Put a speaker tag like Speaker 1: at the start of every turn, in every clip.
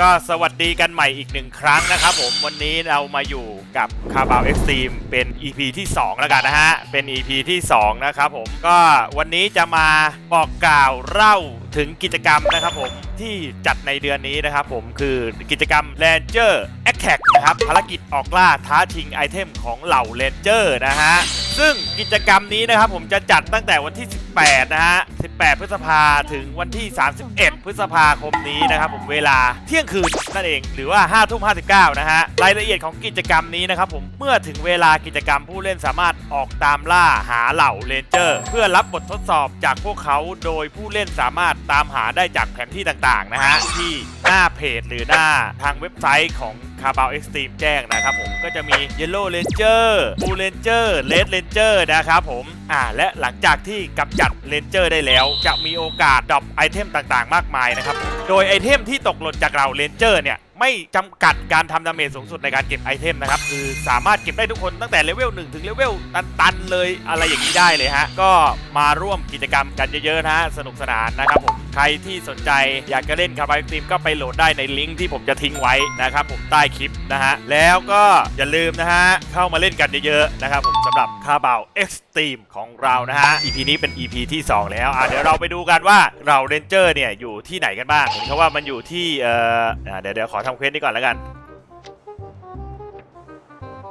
Speaker 1: ก็สวัสดีกันใหม่อีกหนึ่งครั้งนะครับผมวันนี้เรามาอยู่กับคาบาวเอ็กซ์ตรีมเป็น EP ที่ 2 แล้วกันนะฮะ เป็น EP ที่ 2 นะครับผมก็วันนี้จะมาบอกกล่าวเล่าถึงกิจกรรมนะครับผมที่จัดในเดือนนี้นะครับผมคือกิจกรรม Ranger Attack นะครับภารกิจออกล่าท้าชิงไอเทมของเหล่า Ranger นะฮะซึ่งกิจกรรมนี้นะครับผมจะจัดตั้งแต่วันที่ 18 นะฮะ 18 พฤษภาถึงวันที่ 31 พฤษภาคมนี้นะครับผมเวลาเที่ยงคืนนั่นเองหรือว่า 5 ทุ่ม 59 นะฮะ รายละเอียดของกิจกรรมนี้นะครับผมเมื่อถึงเวลากิจกรรมผู้เล่นสามารถออกตามล่าหาเหล่าเรนเจอร์ เพื่อรับบททดสอบจากพวกเขาโดยผู้เล่นสามารถตามหาได้จากแผนที่ต่างๆนะฮะที่หน้าเพจหรือหน้าทางเว็บไซต์ของคาบาวเอ็กซ์ตรีมแจ้งนะครับผมก็จะมี Yellow Ranger Blue Ranger Red Ranger นะครับผมอ่าและหลังจากที่กำจัดเลนเจอร์ได้แล้ว จะมีโอกาสดรอปไอเทมต่างๆ มากมายนะครับโดยไอเทมที่ตกหล่นจากเราเลนเจอร์เนี่ย ไม่จำกัดการทำดาเมจสูงสุดในการเก็บไอเทมนะครับ คือสามารถเก็บได้ทุกคนตั้งแต่เลเวล1ถึงเลเวลตันๆเลยอะไรอย่างนี้ได้เลยฮะก็มาร่วมกิจกรรมกันเยอะๆนะฮะสนุกสนานนะครับผม ใครที่สนใจอยากจะเล่นคาร์บายทีมก็ไปโหลดได้ในลิงก์ที่ผมจะทิ้งไว้นะครับผมใต้คลิปนะฮะ แล้วก็อย่าลืมนะฮะ เข้ามาเล่นกันเยอะๆนะครับผมสำหรับคาร์บาวเอ็กซ์ตรีมของเรานะฮะ EP นี้เป็น EP ที่ 2 แล้วอะเดี๋ยวเราไปดูกันว่าเราเรนเจอร์เนี่ยอยู่ที่ไหนกันบ้างเพราะว่ามันอยู่ที่เอ่อเดี๋ยวเดี๋ยวขอทำเควสนี้ก่อนแล้วกัน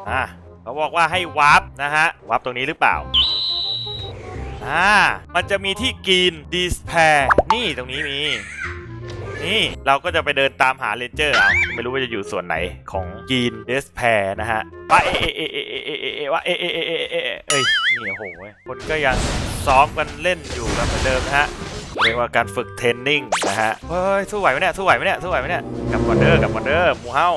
Speaker 1: อะเขาบอกว่าให้วาร์ปนะฮะวาร์ปตรงนี้หรือเปล่า อ่ามันจะมีที่กินดิสแพร์นี่ตรงนี้มี นี่เราก็จะไปเดินตามหาเลนเจอร์เอาไม่รู้ว่าจะอยู่ส่วนไหนของกีนเดสแพร์นะฮะว่าเอเอเอเอเอเอเออว่าเอเอเอเอเอเอ้ยนี่โอ้โหคนก็ยังซ้อมกันเล่นอยู่แบบเดิมนะฮะเรียกว่าการฝึกเทรนนิ่งนะฮะเฮ้ยสู้ไหวไหมเนี่ยสู้ไหวไหมเนี่ยสู้ไหวไหมเนี่ยกับบอลเดอร์กับบอลเดอร์มูเฮา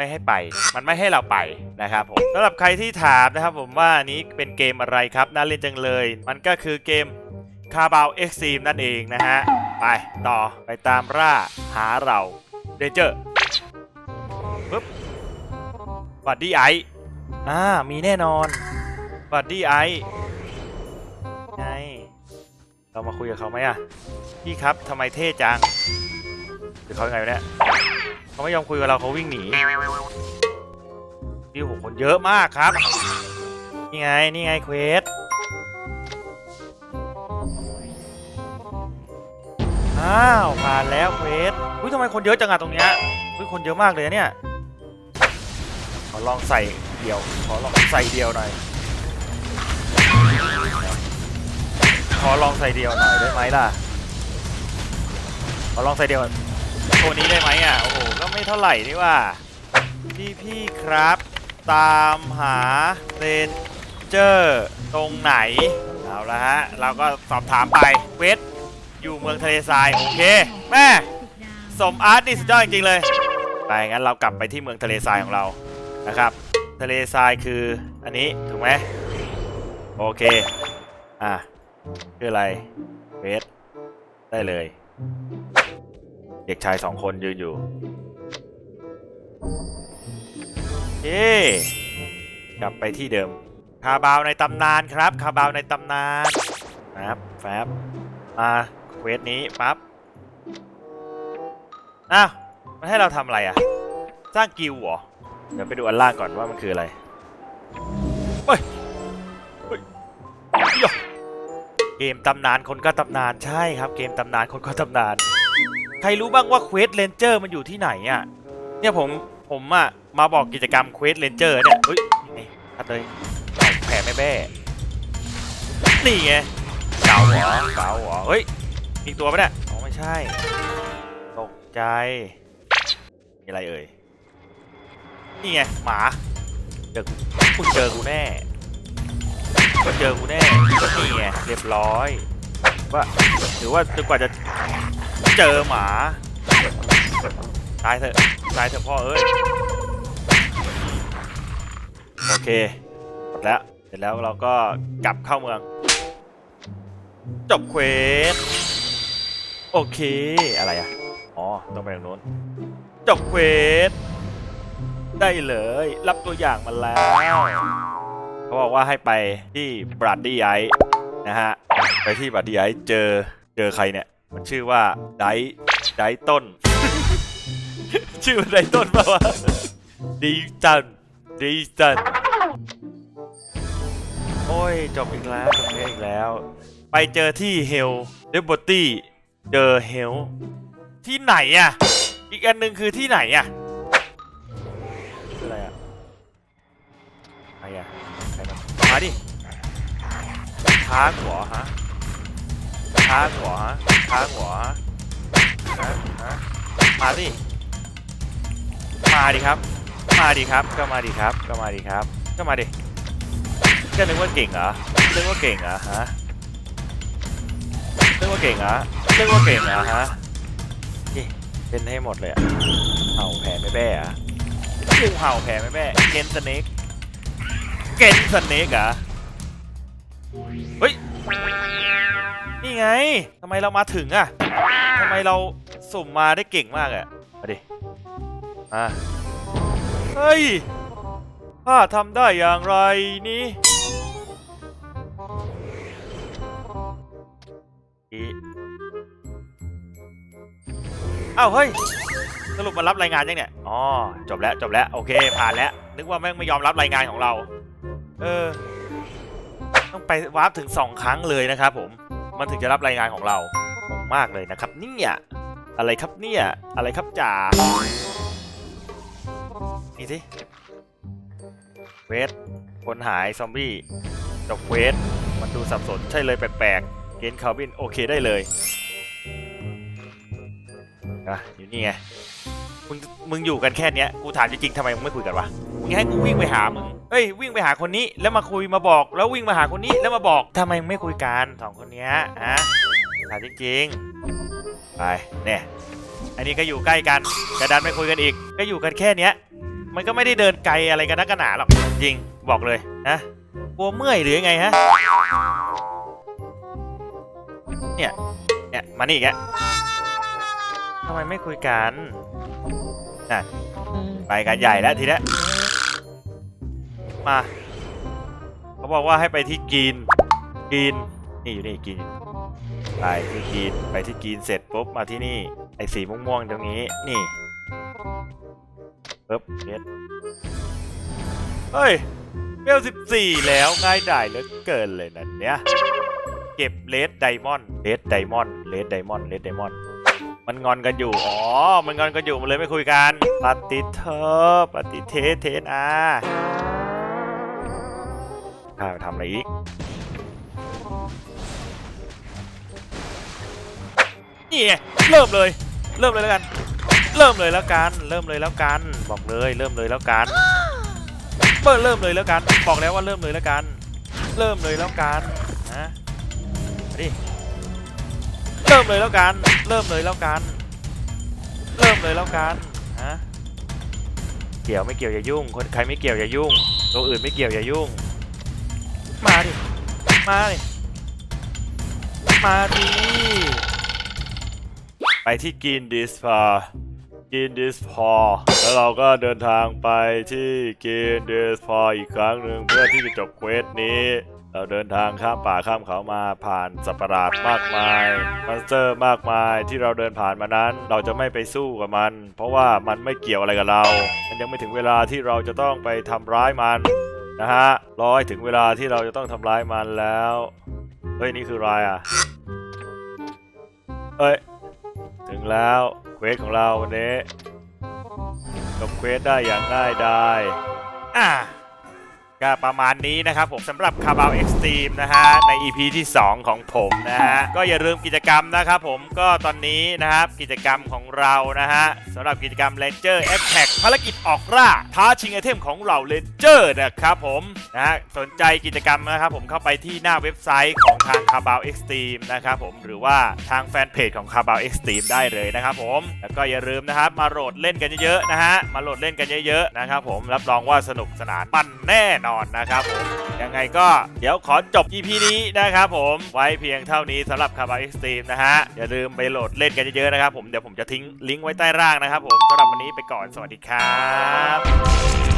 Speaker 1: ไม่ให้ไป มันไม่ให้เราไปนะครับผมสำหรับใครที่ถามนะครับผมว่าอันนี้เป็นเกมอะไรครับน่าเล่นจังเลย มันก็คือเกมคาบาวเอ็กซ์ซีมนั่นเองนะฮะ ไปต่อไปตามล่าหาเราเดนเจอร์ปึ๊บบัดดี้ไออ่ามีแน่นอนบัดดี้ไอไงเรามาคุยกับเขาไหมอะพี่ครับทำไมเท่จังหรือเขายังไงวะเนี่ย เขาไม่ยอมคุยกับเราเขาวิ่งหนีพี่โหคนเยอะมากครับ นี่ไง นี่ไงเควสอ้าวผ่านแล้วเควสอุ้ยทำไมคนเยอะจังอะตรงเนี้ยอุ้ยคนเยอะมากเลยเนี่ยขอลองใส่เดียว ขอลองใส่เดียวหน่อย ขอลองใส่เดียวหน่อยได้ไหมล่ะ ขอลองใส่เดียว ตัวนี้ได้ไหมอะ โอ้โห ก็ไม่เท่าไหร่นี่ว่า พี่พี่ครับ ตามหาเรนเจอร์ตรงไหน เอาละฮะ เราก็สอบถามไปเวทอยู่เมืองทะเลทราย โอเค แม่ สมอาร์ตนี่สุดยอดจริง ๆ เลย ไปงั้นเรากลับไปที่เมืองทะเลทรายของเรานะครับ ทะเลทรายคืออันนี้ถูกไหมโอเค อะ คืออะไรเวทได้เลย เด็กชายสองคนยืนอยู่เย้กลับไปที่เดิม คาบาวในตำนานครับ คาบาวในตำนานครับแฟบมาเควสนี้ปั๊บอ้าวมันให้เราทำอะไรอะสร้างกิลด์เหรอ เดี๋ยวไปดูอันล่างก่อนว่ามันคืออะไรเฮ้ยเฮ้ยเฮ้ยเกมตำนานคนก็ตำนานใช่ครับ เกมตำนานคนก็ตำนาน ใครรู้บ้างว่าเควสเลนเจอร์มันอยู่ที่ไหนอะ เนี่ยผมผมอะมาบอกกิจกรรมเควสเลนเจอร์เนี่ยเฮ้ยนี่ทัดเลยแผ่แม่แบ้นี่ไงเก่าเหรอเก่าเหรอเฮ้ยอีกตัวปะเนี่ยอ๋อไม่ใช่ ตกใจมีอะไรเอ่ยนี่ไงหมาเจอกูเจอกูแน่กูเจอกูแน่นี่ไงเรียบร้อย ว่าหรือว่าจนกว่าจะเจอหมา ตายเถอะ ตายเถอะพ่อเอ้ย โอเคหมดแล้วเสร็จแล้วเราก็กลับเข้าเมือง จบเควส โอเค อะไรอะอ๋อ ต้องไปทางนู้น จบเควส ได้เลย รับตัวอย่างมาแล้ว เขาบอกว่าให้ไปที่บรัดดี้ไอนะฮะ ไปที่บัตรดีไอเจอเจอใครเนี่ย มันชื่อว่าไดไดต้น ชื่อว่าไดต้นป่าวะดีจันดีจันโอ้ย จบอีกแล้วจบอีกแล้ว ไปเจอที่เฮลเดบอตี้เจอเฮลที่ไหนอะ อีกอันหนึ่งคือที่ไหนอะอะไรอะใครอะใครนะมาดิท้าหัวฮะ ท้าหัวข้าหัวฮะฮะมาดิมาดิครับ มาดิครับ ก็มาดิครับ ก็มาดิครับ ก็มาดิก็นึกว่าเก่งเหรอนึกว่าเก่งเหรอฮะนึกว่าเก่งเหรอนึกว่าเก่งเหรอฮะนี่เป็นให้หมดเลยอะเห่าแผ่ไม่แบ้อะงูเห่าแผ่ไม่แบ้เกนสเน็กเกนสเน็กเหรอเฮ้ย นี่ไงทำไมเรามาถึงอะทำไมเราสุ่มมาได้เก่งมากอะมาดิมาเฮ้ยข้าทำได้อย่างไรนี่อีอ้าวเฮ้ยสรุปมารับรายงานยังเนี่ยอ๋อจบแล้วจบแล้วโอเคผ่านแล้วนึกว่าแม่งไม่ยอมรับรายงานของเรา เออ ต้องไปวาร์ปถึงสองครั้งเลยนะครับผม มันถึงจะรับรายงานของเรางงมากเลยนะครับเนี่ยอะไรครับเนี่ยอะไรครับจ่านี่สิเวทคนหายซอมบี้จบเวทมันดูสับสนใช่เลยแปลกๆเกนคาวินโอเคได้เลยอะอยู่นี่ไง มึงมึงอยู่กันแค่เนี้ยกูถามจริงๆทำไมมึงไม่คุยกันวะมึงให้กูวิ่งไปหามึงเฮ้ยวิ่งไปหาคนนี้แล้วมาคุยมาบอก แล้ววิ่งมาหาคนนี้แล้วมาบอกทำไมมึงไม่คุยกันสองคนเนี้ยฮะถามจริงๆไปเนี่ยอันนี้ก็อยู่ใกล้กันแต่ดันไม่คุยกันอีก ก็อยู่กันแค่เนี้ย มันก็ไม่ได้เดินไกลอะไรกันนักกันหนาหรอกจริงบอกเลยนะกลัวเมื่อยหรือยังไงฮะเนี่ยเนี่ยมานี่อีกทำไมไม่คุยกัน น่ะไปกันใหญ่แล้วทีเนี้ยมา เขาบอกว่าให้ไปที่กรีนกรีนนี่อยู่นี่กรีนไปที่กรีนไปที่กรีนเสร็จปุ๊บมาที่นี่ไอ้สีม่วงๆตรงนี้นี่ปึ๊บเก็ตเฮ้ยเวลสิบสี่แล้วง่ายดายเหลือเกินเลยนะเนี่ยเก็บเลดไดมอนด์เลดไดมอนด์เลดไดมอนด์เลดไดมอนด์ มันงอนกันอยู่ อ๋อ มันงอนกันอยู่ มันเลยไม่คุยกัน ปฏิเธอปฏิเทเทนาข้าไปทำอะไรอีก นี่ไงเริ่มเลย เริ่มเลยแล้วกัน เริ่มเลยแล้วกัน เริ่มเลยแล้วกัน บอกเลย เริ่มเลยแล้วกัน เปิดเริ่มเลยแล้วกัน บอกแล้วว่าเริ่มเลยแล้วกัน เริ่มเลยแล้วกัน นะมาดิ เริ่มเลยแล้วกัน เริ่มเลยแล้วกัน เริ่มเลยแล้วกันฮะเกี่ยวไม่เกี่ยวอย่ายุ่ง คนใครไม่เกี่ยวอย่ายุ่ง ตัวอื่นไม่เกี่ยวอย่ายุ่ง มาดิ มาดิ มาดิ ไปที่กินดิสพากินดิสพอแล้วเราก็เดินทางไปที่กินดิสพออีกครั้งหนึ่งเพื่อที่จะจบเควสนี้ เราเดินทางข้ามป่าข้ามเขามาผ่านสัตว์ประหลาดมากมายมอนสเตอร์มากมายที่เราเดินผ่านมานั้น เราจะไม่ไปสู้กับมัน เพราะว่ามันไม่เกี่ยวอะไรกับเรา มันยังไม่ถึงเวลาที่เราจะต้องไปทำร้ายมันนะฮะรอให้ถึงเวลาที่เราจะต้องทำร้ายมันแล้วเฮ้ยนี่คืออะไรอะเฮ้ยถึงแล้วเควสของเราวันนี้จบเควสได้อย่างง่ายดายอะ ก็ประมาณนี้นะครับผมสำหรับคาบาวเอ็กซ์ตรีมนะฮะใน EP ที่ 2 ของผมนะฮะก็อย่าลืมกิจกรรมนะครับผมก็ตอนนี้นะครับกิจกรรมของเรานะฮะสำหรับกิจกรรม Ranger Attack ภารกิจออกล่าท้าชิงไอเทมของเรา Ranger นะครับผมนะฮะสนใจกิจกรรมนะครับผมเข้าไปที่หน้าเว็บไซต์ของทางคาบาวเอ็กซ์ตรีมนะครับผมหรือว่าทางแฟนเพจของคาบาวเอ็กซ์ตรีมได้เลยนะครับผมแล้วก็อย่าลืมนะครับมาโหลดเล่นกันเยอะๆนะฮะมาโหลดเล่นกันเยอะๆนะครับผมรับรองว่าสนุกสนานปั่นแน่นอนนะครับผมยังไงก็เดี๋ยวขอจบ EP นี้นะครับผมไว้เพียงเท่านี้สำหรับคาร์บอนเอ็กซ์ตรีมนะฮะ อย่าลืมไปโหลดเล่นกันเยอะๆนะครับผมเดี๋ยวผมจะทิ้งลิงก์ไว้ใต้ร่างนะครับผมสำหรับวันนี้ไปก่อนสวัสดีครับ